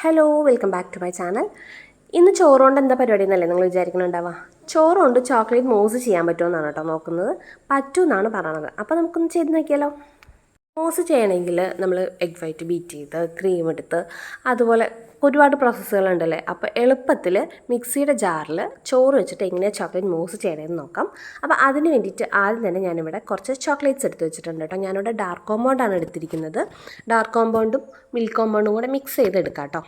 Hello welcome back to my channel ഇന്ന് ചോറുകൊണ്ട് എന്താ പരിപാടി എന്നല്ലേ നിങ്ങൾ വിചാരിക്കുന്നുണ്ടാവുക? ചോറുകൊണ്ട് ചോക്ലേറ്റ് മോസ് ചെയ്യാൻ പറ്റുമെന്നാണ് കേട്ടോ നോക്കുന്നത്. പറ്റുമെന്നാണ് പറയണത് അപ്പോൾ നമുക്കൊന്ന് ചെയ്ത് നോക്കിയാലോ? മോസ് ചെയ്യണമെങ്കിൽ നമ്മൾ എഗ് വൈറ്റ് ബീറ്റ് ചെയ്ത് ക്രീം എടുത്ത് അതുപോലെ ഒരുപാട് പ്രോസസ്സുകളുണ്ടല്ലേ അപ്പോൾ എളുപ്പത്തിൽ മിക്സിയുടെ ജാറിൽ ചോറ് വെച്ചിട്ട് എങ്ങനെ ചോക്ലേറ്റ് മൂസ് ചെയ്യണമെന്ന് നോക്കാം. അപ്പോൾ അതിന് വേണ്ടിയിട്ട് ആദ്യം തന്നെ ഞാനിവിടെ കുറച്ച് ചോക്ലേറ്റ്സ് എടുത്ത് വെച്ചിട്ടുണ്ട് കേട്ടോ. ഞാനിവിടെ ഡാർക്ക് കോമ്പൗണ്ടാണ് എടുത്തിരിക്കുന്നത്. ഡാർക്ക് കോമ്പൗണ്ടും മിൽക്ക് കോമ്പൗണ്ടും കൂടെ മിക്സ് ചെയ്തെടുക്കാം കേട്ടോ.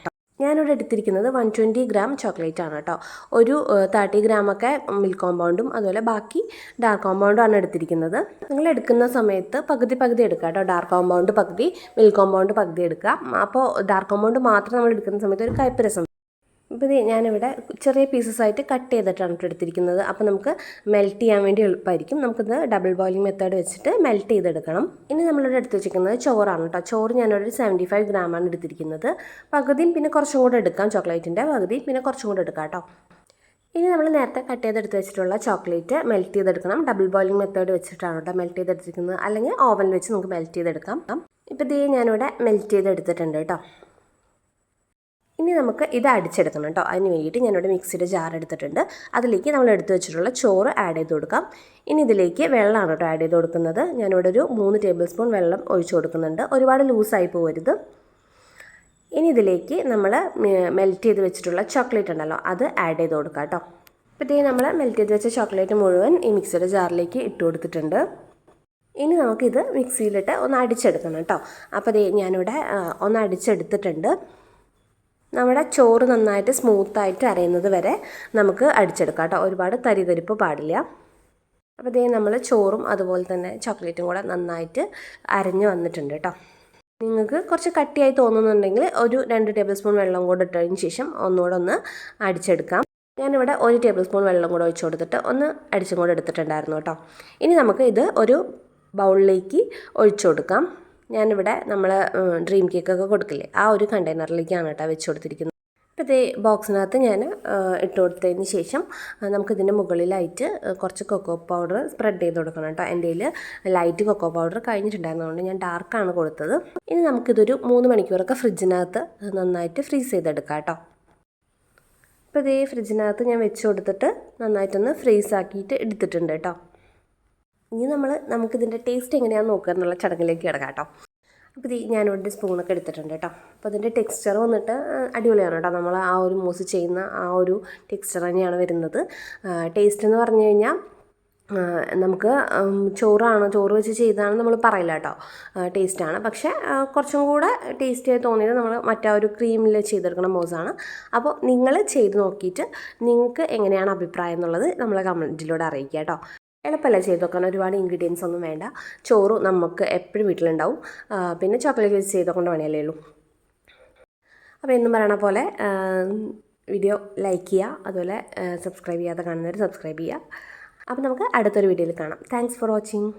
ഞാനിവിടെ എടുത്തിരിക്കുന്നത് വൺ ട്വന്റി ഗ്രാം ചോക്ലേറ്റ് ആണ് കേട്ടോ. ഒരു തേർട്ടി ഗ്രാമൊക്കെ മിൽക്ക് കോമ്പൗണ്ടും അതുപോലെ ബാക്കി ഡാർക്ക് കോമ്പൗണ്ടും ആണ് എടുത്തിരിക്കുന്നത്. നിങ്ങൾ എടുക്കുന്ന സമയത്ത് പകുതി പകുതി എടുക്കുക കേട്ടോ. ഡാർക്ക് കോമ്പൗണ്ട് പകുതി മിൽക്ക് കോമ്പൗണ്ട് പകുതി എടുക്കുക. അപ്പോൾ ഡാർക്ക് കോമ്പൗണ്ട് മാത്രം നമ്മൾ എടുക്കുന്ന സമയത്ത് ഒരു കയ്പ്പ് രസം ഇത് ഞാനിവിടെ ചെറിയ പീസസ് ആയിട്ട് കട്ട് ചെയ്തിട്ടാണ് എടുത്തിരിക്കുന്നത്. അപ്പോൾ നമുക്ക് മെൽറ്റ് ചെയ്യാൻ വേണ്ടി എളുപ്പമായിരിക്കും നമുക്കിത് ഡബിൾ ബോയിലിംഗ് മെത്തേഡ് വെച്ചിട്ട് മെൽറ്റ് ചെയ്തെടുക്കണം. ഇനി നമ്മളിവിടെ എടുത്ത് വെച്ചിരിക്കുന്നത് ചോറാണ് കേട്ടോ ചോറ് ഞാനിവിടെ ഒരു സെവന്റി ഫൈവ് ഗ്രാമാണ് എടുത്തിരിക്കുന്നത്. പകുതിയും പിന്നെ കുറച്ചും കൂടെ എടുക്കാം. ചോക്ലേറ്റിന്റെ പകുതിയും പിന്നെ കുറച്ചും കൂടെ എടുക്കാം കേട്ടോ ഇനി നമ്മൾ നേരത്തെ കട്ട് ചെയ്തെടുത്ത് വെച്ചിട്ടുള്ള ചോക്ലേറ്റ് മെൽറ്റ് ചെയ്തെടുക്കണം. ഡബിൾ ബോയിലിംഗ് മെത്തേഡ് വെച്ചിട്ടാണ് കേട്ടോ മെൽറ്റ് ചെയ്തെടുത്തിരിക്കുന്നത്. അല്ലെങ്കിൽ ഓവനിൽ വെച്ച് നമുക്ക് മെൽറ്റ് ചെയ്തെടുക്കാം. ഇപ്പോൾ ഇതേ ഞാനിവിടെ മെൽറ്റ് ചെയ്തെടുത്തിട്ടുണ്ട് കേട്ടോ ഇനി നമുക്ക് ഇത് അടിച്ചെടുക്കണം കേട്ടോ. അതിന് വേണ്ടിയിട്ട് ഞാനിവിടെ മിക്സിയുടെ ജാർ എടുത്തിട്ടുണ്ട്. അതിലേക്ക് നമ്മൾ എടുത്തു വെച്ചിട്ടുള്ള ചോറ് ആഡ് ചെയ്ത് കൊടുക്കാം. ഇനി ഇതിലേക്ക് വെള്ളമാണ് കേട്ടോ ആഡ് ചെയ്ത് കൊടുക്കുന്നത്. ഞാനിവിടെ ഒരു മൂന്ന് ടേബിൾ സ്പൂൺ വെള്ളം ഒഴിച്ചു കൊടുക്കുന്നുണ്ട്. ഒരുപാട് ലൂസായി പോകരുത്. ഇനി ഇതിലേക്ക് നമ്മൾ മെൽറ്റ് ചെയ്ത് വെച്ചിട്ടുള്ള ചോക്ലേറ്റ് ഉണ്ടല്ലോ അത് ആഡ് ചെയ്ത് കൊടുക്കാം കേട്ടോ. ഇപ്പോഴത്തേക്ക് നമ്മൾ മെൽറ്റ് ചെയ്ത് വെച്ച ചോക്ലേറ്റ് മുഴുവൻ ഈ മിക്സിയുടെ ജാറിലേക്ക് ഇട്ട് കൊടുത്തിട്ടുണ്ട്. ഇനി നമുക്കിത് മിക്സിയിലിട്ട് ഒന്ന് അടിച്ചെടുക്കണം കേട്ടോ. അപ്പോൾ ദേ ഞാനിവിടെ ഒന്ന് അടിച്ചെടുത്തിട്ടുണ്ട്. നമ്മുടെ ചോറ് നന്നായിട്ട് സ്മൂത്തായിട്ട് അരയുന്നത് വരെ നമുക്ക് അടിച്ചെടുക്കാം കേട്ടോ. ഒരുപാട് തരിതരിപ്പ് പാടില്ല. അപ്പോൾ ഇതേ നമ്മൾ ചോറും അതുപോലെ തന്നെ ചോക്ലേറ്റും കൂടെ നന്നായിട്ട് അരഞ്ഞു വന്നിട്ടുണ്ട് കേട്ടോ. നിങ്ങൾക്ക് കുറച്ച് കട്ടിയായി തോന്നുന്നുണ്ടെങ്കിൽ ഒരു രണ്ട് ടേബിൾ സ്പൂൺ വെള്ളം കൂടെ ഇട്ടതിന് ശേഷം ഒന്നുകൂടെ ഒന്ന് അടിച്ചെടുക്കാം. ഞാനിവിടെ ഒരു ടേബിൾ സ്പൂൺ വെള്ളം കൂടെ ഒഴിച്ചു കൊടുത്തിട്ട് ഒന്ന് അടിച്ചും കൂടെ എടുത്തിട്ടുണ്ടായിരുന്നു കേട്ടോ. ഇനി നമുക്ക് ഇത് ഒരു ബൗളിലേക്ക് ഒഴിച്ചു കൊടുക്കാം. ഞാനിവിടെ നമ്മൾ ഡ്രീം കേക്കൊക്കെ കൊടുക്കില്ലേ? ആ ഒരു കണ്ടെയ്നറിലേക്കാണ് കേട്ടോ വെച്ച് കൊടുത്തിരിക്കുന്നത്. അപ്പോൾ ഇതേ ബോക്സിനകത്ത് ഞാൻ ഇട്ട് കൊടുത്തതിന് ശേഷം നമുക്കിതിന്റെ മുകളിലായിട്ട് കുറച്ച് കൊക്കോ പൗഡർ സ്പ്രെഡ് ചെയ്ത് കൊടുക്കണം കേട്ടോ. എന്റെ ലൈറ്റ് കൊക്കോ പൗഡർ കഴിഞ്ഞിട്ടുണ്ടായിരുന്നതുകൊണ്ട് ഞാൻ ഡാർക്കാണ് കൊടുത്തത്. ഇനി നമുക്കിതൊരു മൂന്ന് മണിക്കൂറൊക്കെ ഫ്രിഡ്ജിനകത്ത് നന്നായിട്ട് ഫ്രീസ് ചെയ്തെടുക്കാം കേട്ടോ. അപ്പോൾ ഇതേ ഫ്രിഡ്ജിനകത്ത് ഞാൻ വെച്ച് കൊടുത്തിട്ട് നന്നായിട്ടൊന്ന് ഫ്രീസ് ആക്കിയിട്ട് എടുത്തിട്ടുണ്ട് കേട്ടോ. ഇനി നമ്മൾ നമുക്കിതിന്റെ ടേസ്റ്റ് എങ്ങനെയാണെന്ന് നോക്കുക എന്നുള്ള ചടങ്ങിലേക്ക് കിടക്കാം കേട്ടോ. അപ്പോൾ ഇത് ഞാനിവിടെ സ്പൂണൊക്കെ എടുത്തിട്ടുണ്ട് കേട്ടോ. അപ്പോൾ അതിന്റെ ടെക്സ്ചർ വന്നിട്ട് അടിപൊളിയാണ് കേട്ടോ. നമ്മൾ ആ ഒരു മൂസ് ചെയ്യുന്ന ആ ഒരു ടെക്സ്ചർ തന്നെയാണ് വരുന്നത്. ടേസ്റ്റ് എന്ന് പറഞ്ഞു കഴിഞ്ഞാൽ നമുക്ക് ചോറാണ് ചോറ് വെച്ച് ചെയ്താണ് നമ്മൾ പറയില്ല കേട്ടോ. ടേസ്റ്റാണ് പക്ഷേ കുറച്ചും കൂടെ ടേസ്റ്റി ആയി തോന്നിയത് നമ്മൾ മറ്റാ ഒരു ക്രീമിൽ ചെയ്തെടുക്കുന്ന മോസാണ് അപ്പോൾ നിങ്ങൾ ചെയ്ത് നോക്കിയിട്ട് നിങ്ങൾക്ക് എങ്ങനെയാണ് അഭിപ്രായം എന്നുള്ളത് നമ്മളെ കമന്റിലൂടെ അറിയിക്കുക കേട്ടോ. എളുപ്പമല്ല ചെയ്ത് നോക്കാൻ ഒരുപാട് ഇൻഗ്രീഡിയൻസ് ഒന്നും വേണ്ട. ചോറ് നമുക്ക് എപ്പോഴും വീട്ടിലുണ്ടാവും. പിന്നെ ചോക്ലേറ്റ് വെച്ച് ചെയ്തുകൊണ്ട് പണിയല്ലേ ഉള്ളൂ. അപ്പോൾ എന്നും പറയണ പോലെ വീഡിയോ ലൈക്ക് ചെയ്യുക. അതുപോലെ സബ്സ്ക്രൈബ് ചെയ്യാതെ കാണുന്നവർ സബ്സ്ക്രൈബ് ചെയ്യുക. അപ്പോൾ നമുക്ക് അടുത്തൊരു വീഡിയോയിൽ കാണാം. Thanks for watching